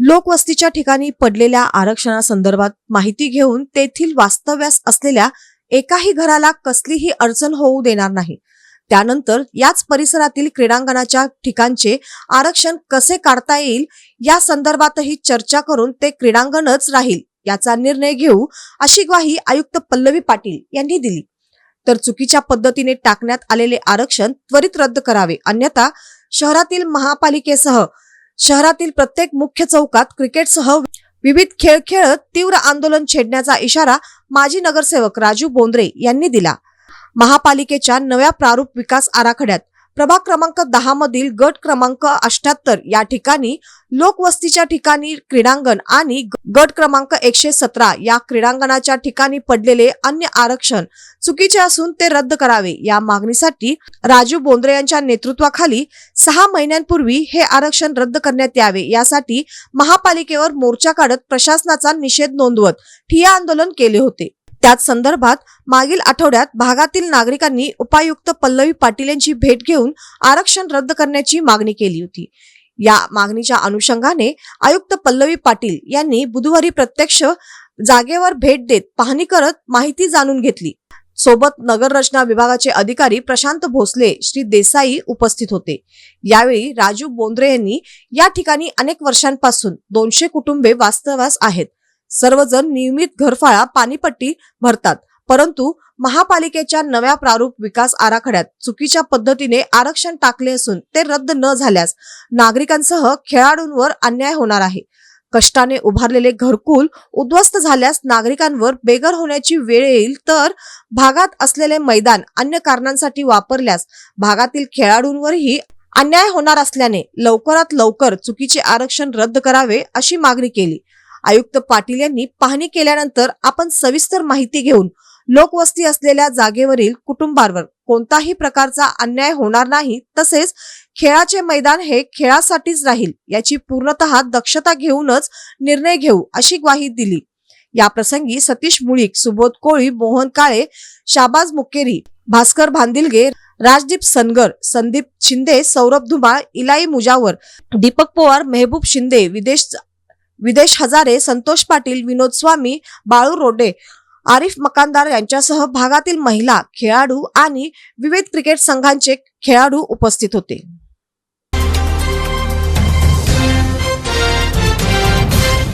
लोकवस्तीच्या ठिकाणी पडलेल्या आरक्षणासंदर्भात माहिती घेऊन तेथील वास्तव्यास असलेल्या एकाही घराला कसलीही अडचण होऊ देणार नाही. त्यानंतर याच परिसरातील क्रीडांगणाच्या ठिकाणचे आरक्षण कसे काढता येईल या संदर्भातही चर्चा करून ते क्रीडांगणच राहील याचा निर्णय घेऊ अशी ग्वाही आयुक्त पल्लवी पाटील यांनी दिली. तर चुकीच्या पद्धतीने टाकण्यात आलेले आरक्षण त्वरित रद्द करावे अन्यथा शहरातील महापालिकेसह शहरातील प्रत्येक मुख्य चौकात क्रिकेटसह विविध खेळ खेळत तीव्र आंदोलन छेडण्याचा इशारा माजी नगरसेवक राजू बोंद्रे यांनी दिला. महापालिकेच्या नव्या प्रारूप विकास आराखड्यात प्रभाग क्रमांक दहा मधील गट क्रमांक अठ्याहत्तर या ठिकाणी लोकवस्तीच्या ठिकाणी क्रीडांगण आणि गट क्रमांक एकशे सतरा या क्रीडांगणाच्या ठिकाणी पडलेले अन्य आरक्षण चुकीचे असून ते रद्द करावे. या मागणीसाठी राजू बोंद्रे यांच्या नेतृत्वाखाली सहा महिन्यांपूर्वी हे आरक्षण रद्द करण्यात यावे. यासाठी महापालिकेवर मोर्चा काढत प्रशासनाचा निषेध नोंदवत ठिया आंदोलन केले होते. त्याच संदर्भात मागील आठवड्यात भागातील नागरिकांनी उपायुक्त पल्लवी पाटील यांची भेट घेऊन आरक्षण रद्द करण्याची मागणी केली होती. या मागणीच्या अनुषंगाने आयुक्त पल्लवी पाटील यांनी बुधवारी प्रत्यक्ष जागेवर भेट देत पाहणी करत माहिती जाणून घेतली. सोबत नगर रचना विभागाचे अधिकारी प्रशांत भोसले श्री देसाई उपस्थित होते. यावेळी राजू बोंद्रे यांनी या ठिकाणी अनेक वर्षांपासून दोनशे कुटुंबे वास्तव्यास आहेत. सर्वजण नियमित घरफाळा पाणीपट्टी भरतात. परंतु महापालिकेच्या नव्या प्रारूप विकास आराखड्यात चुकीच्या पद्धतीने आरक्षण टाकले असून ते रद्द न झाल्यास नागरिकांसह खेळाडूंवर अन्याय होणार आहे. कष्टाने उभारलेले घरकुल उद्ध्वस्त झाल्यास नागरिकांवर बेघर होण्याची वेळ येईल तर भागात असलेले मैदान अन्य कारणांसाठी वापरल्यास भागातील खेळाडूंवरही अन्याय होणार असल्याने लवकरात लवकर चुकीचे आरक्षण रद्द करावे अशी मागणी केली. आयुक्त पाटील यांनी पाहणी केल्यानंतर आपण सविस्तर माहिती घेऊन लोकवस्ती असलेल्या जागेवरील कुटुंबांवर कोणताही प्रकारचा अन्याय होणार नाही तसेच खेळाचे मैदान हे खेळासाठीच राहील याची पूर्णतः दक्षता घेऊनच निर्णय घेऊ अशी ग्वाही दिली. या प्रसंगी सतीश मुळीक सुबोध कोळी मोहन काळे शाबाज मुकेरी भास्कर भांदिलगे राजदीप सनगर संदीप शिंदे सौरभ धुमाळ इलाई मुजावर दीपक पवार मेहबूब शिंदे विदेश विदेश हजारे संतोष पाटील विनोद स्वामी बाळू रोडे आरिफ मकानदार यांच्यासह भागातील महिला खेळाडू आणि विविध क्रिकेट संघांचे खेळाडू उपस्थित होते.